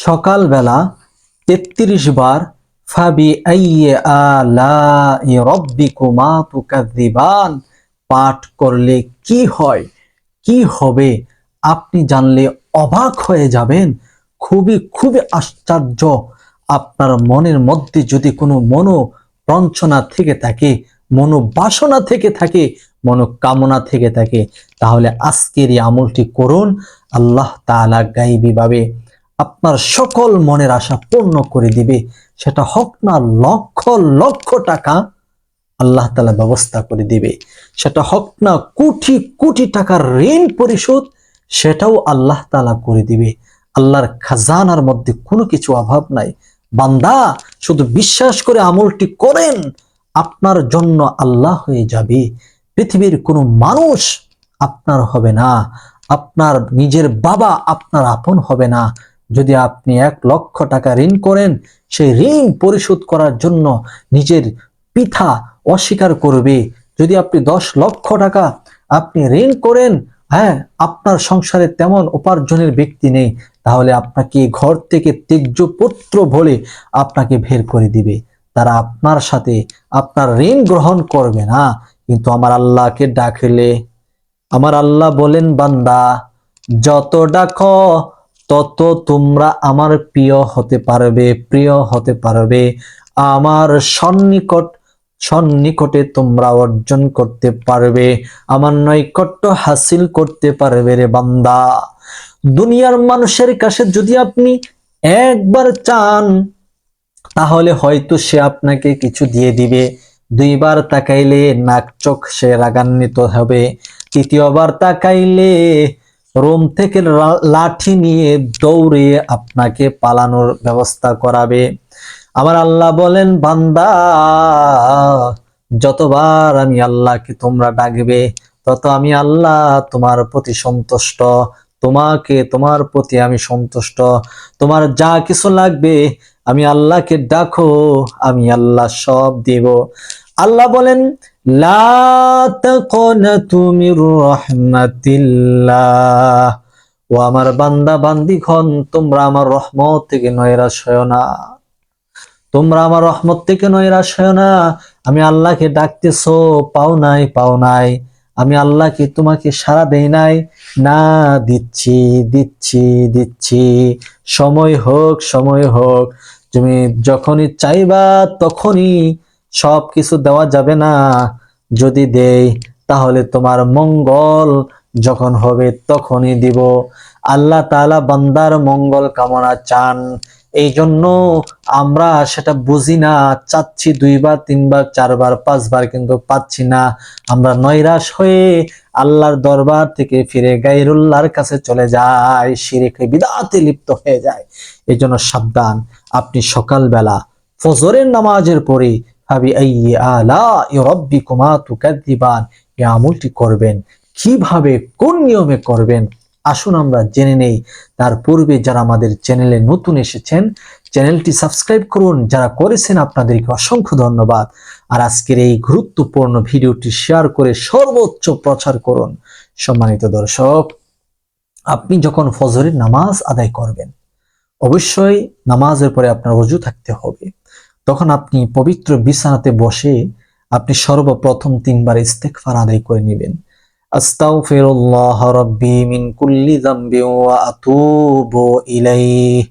সকালবেলা তেত্রিশ বার ফাবি আইয়ে আলা রব্বিকুমা তুকাদ্দিবান পাঠ করলে কি হয়, কি হবে, আপনি জানলে অবাক হয়ে যাবেন। খুবই খুবই আশ্চর্য। আপনার মনের মধ্যে যদি কোনো মনোপ্রঞ্চনা থেকে থাকে, মনোবাসনা থেকে থাকে, মনোকামনা থেকে থাকে, তাহলে আজকের এই আমলটি করুন। আল্লাহ তাআলা গাইবীভাবে আপনার সকল মনের আশা পূর্ণ করে দিবে। সেটা হোক না লক্ষ লক্ষ টাকা আল্লাহ তাআলা ব্যবস্থা করে দিবে। সেটা হোক না কোটি কোটি টাকার ঋণ পরিশোধ, সেটাও আল্লাহ তাআলা করে দিবে। আল্লাহর খাজানার মধ্যে কোনো কিছু অভাব নাই। বান্দা, শুধু বিশ্বাস করে আমলটি করেন, আপনার জন্য আল্লাহ হয়ে যাবে। পৃথিবীর কোনো মানুষ আপনার হবে না। আপনার নিজের বাবা আপনার আপন হবে না। যদি আপনি এক লক্ষ টাকা ঋণ করেন, সেই ঋণ পরিশোধ করার জন্য নিজের পিতা অস্বীকার করবে। যদি আপনি দশ লক্ষ টাকা আপনি ঋণ করেন হ্যাঁ আপনার সংসারে তেমন উপার্জনের ব্যক্তি নেই, তাহলে আপনাকে ঘর থেকে ত্যায্য পুত্র বলে আপনাকে বের করে দিবে। তারা আপনার সাথে আপনার ঋণ গ্রহণ করবে না। কিন্তু আমার আল্লাহকে ডাকলে, আমার আল্লাহ বলেন, বান্দা, যত ডাকো তত তোমরা আমার প্রিয় হতে পারবে, প্রিয় হতে পারবে। আমার সন্নিকট, সন্নিকটে তোমরা অর্জন করতে পারবে। আমার নৈকট্য হাসিল করতে পারবে রে বান্দা। দুনিয়ার মানুষের কাছে যদি আপনি একবার চান, তাহলে হয়তো সে আপনাকে কিছু দিয়ে দিবে। দুইবার তাকাইলে নাক চোখ সে রাগান্বিত হবে। তৃতীয়বার তাকাইলে রোম থেকে লাঠি নিয়ে দৌড়ে আপনাকে পালানোর ব্যবস্থা করাবে। আমার আল্লাহ বলেন, বান্দা, যতবার আমি আল্লাহকে তোমরা ডাকবে, তত আমি আল্লাহ তোমার প্রতি সন্তুষ্ট। তোমাকে, তোমার প্রতি আমি সন্তুষ্ট। তোমার যা কিছু লাগবে, আমি আল্লাহকে ডাকো, আমি আল্লাহ সব দেব। আল্লাহ বলেন ও আমার বান্দা, বান্দিগণ, তোমরা আমার রহমত থেকে নয়রাশ হয় না। তোমরা আমার রহমত থেকে নয়রাশ হয় না। আমি আল্লাহকে ডাকতেছো, পাও নাই পাও নাই। আমি আল্লাহকে তোমাকে সারা দেই নাই। না, দিচ্ছি দিচ্ছি দিচ্ছি। সময় হোক সময় হোক। তুমি যখনই চাইবা তখনই সব কিছু দেওয়া যাবে না। যদি দেই, তাহলে তোমার মঙ্গল যখন হবে তখনই দিব। আল্লাহ তাআলা বান্দার মঙ্গল কামনা চান। এই জন্য আমরা সেটা বুঝি না, চাচ্ছি দুইবার, তিনবার, চারবার, পাঁচবার কিন্তু পাচ্ছি না। আমরা নৈরাশ হয়ে আল্লাহর দরবার থেকে ফিরে গাইরুল্লাহর কাছে চলে যায় শিরিকে বিদাতে লিপ্ত হয়ে যায় এই জন্য সাবধান। আপনি সকালবেলা ফজরের নামাজের পরে এই আমলটি করবেন, কীভাবে, কোন নিয়মে করবেন? আসুন আমরা জেনে নেই। তার পূর্বে যারা আমাদের চ্যানেলে নতুন এসেছেন, চ্যানেলটি সাবস্ক্রাইব করুন। যারা করেছেন, আপনাদেরকে অসংখ্য ধন্যবাদ। আর আজকের এই গুরুত্বপূর্ণ ভিডিওটি শেয়ার করে সর্বোচ্চ প্রচার করুন। সম্মানিত দর্শক, আপনি যখন ফজরের নামাজ আদায় করবেন, অবশ্যই নামাজের পরে আপনার অজু থাকতে হবে। তখন আপনি পবিত্র বিছানাতে বসে আপনি সর্বপ্রথম তিনবার ইস্তেগফার আদায় করে নেবেন। আস্তাগফিরুল্লাহ রাব্বি মিন কুল্লি যামবি ওয়া আতুবু ইলাইহি।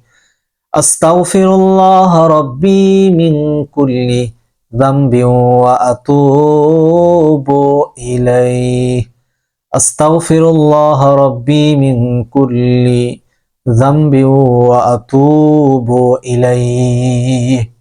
আস্তাগফিরুল্লাহ রাব্বি মিন কুল্লি যামবি ওয়া আতুবু ইলাইহি। আস্তাগফিরুল্লাহ রাব্বি মিন কুল্লি যামবি ওয়া আতুবু ইলাইহি।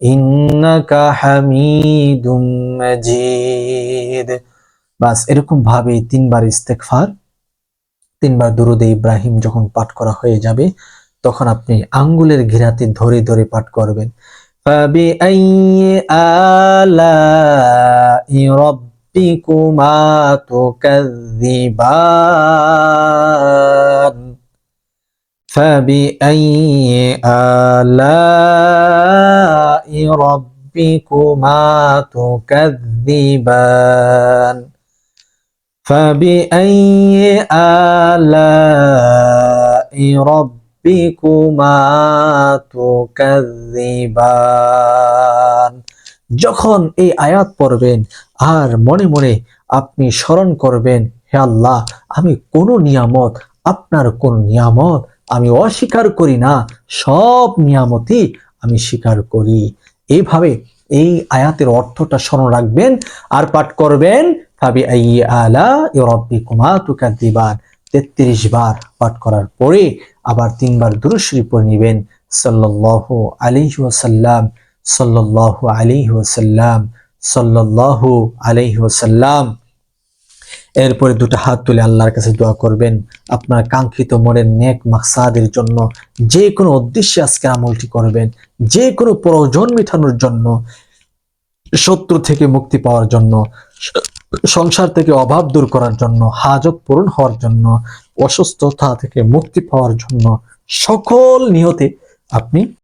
ইন্নাকা হামিদুম মাজিদ। বাস, এরকম ভাবে তিনবার ইস্তেকফার তিনবার দুরুদে ইব্রাহিম যখন পাঠ করা হয়ে যাবে, তখন আপনি আঙ্গুলের ঘিরাতে ধরে ধরে পাঠ করবেন। ফাবি আইয়ে আলা রব্বিকুমা তুকাযযিবান। ফাবি আইয়ে আলা ربكما تكذبان فبأي آلاء ربكما تكذبان যখন এই আয়াত পড়বেন আর মনে মনে আপনি স্মরণ করবেন হে আল্লাহ আমি কোন নিয়ামত আপনার কোন নিয়ামত আমি অস্বীকার করি না সব নিয়ামতই আমি স্বীকার করি। এইভাবে এই আয়াতের অর্থটা স্মরণ রাখবেন আর পাঠ করবেন ফাবি আই আলা রব্বি কুমা তেত্রিশ বার পাঠ করার পরে আবার তিনবার দুরুশ্রী পড়ে নিবেন। সাল্লাল্লাহু আলাইহি ওয়াসাল্লাম, সাল্লাল্লাহু আলাইহি ওয়াসাল্লাম। এরপরে দুটো হাত তুলে আল্লাহর কাছে দোয়া করবেন। আপনার কাঙ্ক্ষিত মনের নেক মাকসাদের জন্য যে কোনো উদ্দেশ্যে আজকে আমলটি করবেন যে কোনো প্রয়োজন মেটানোর জন্য, শত্রু থেকে মুক্তি পাওয়ার জন্য, সংসার থেকে অভাব দূর করার জন্য, হাজত পূরণ হওয়ার জন্য, অসুস্থতা থেকে মুক্তি পাওয়ার জন্য সকল নিয়তে আপনি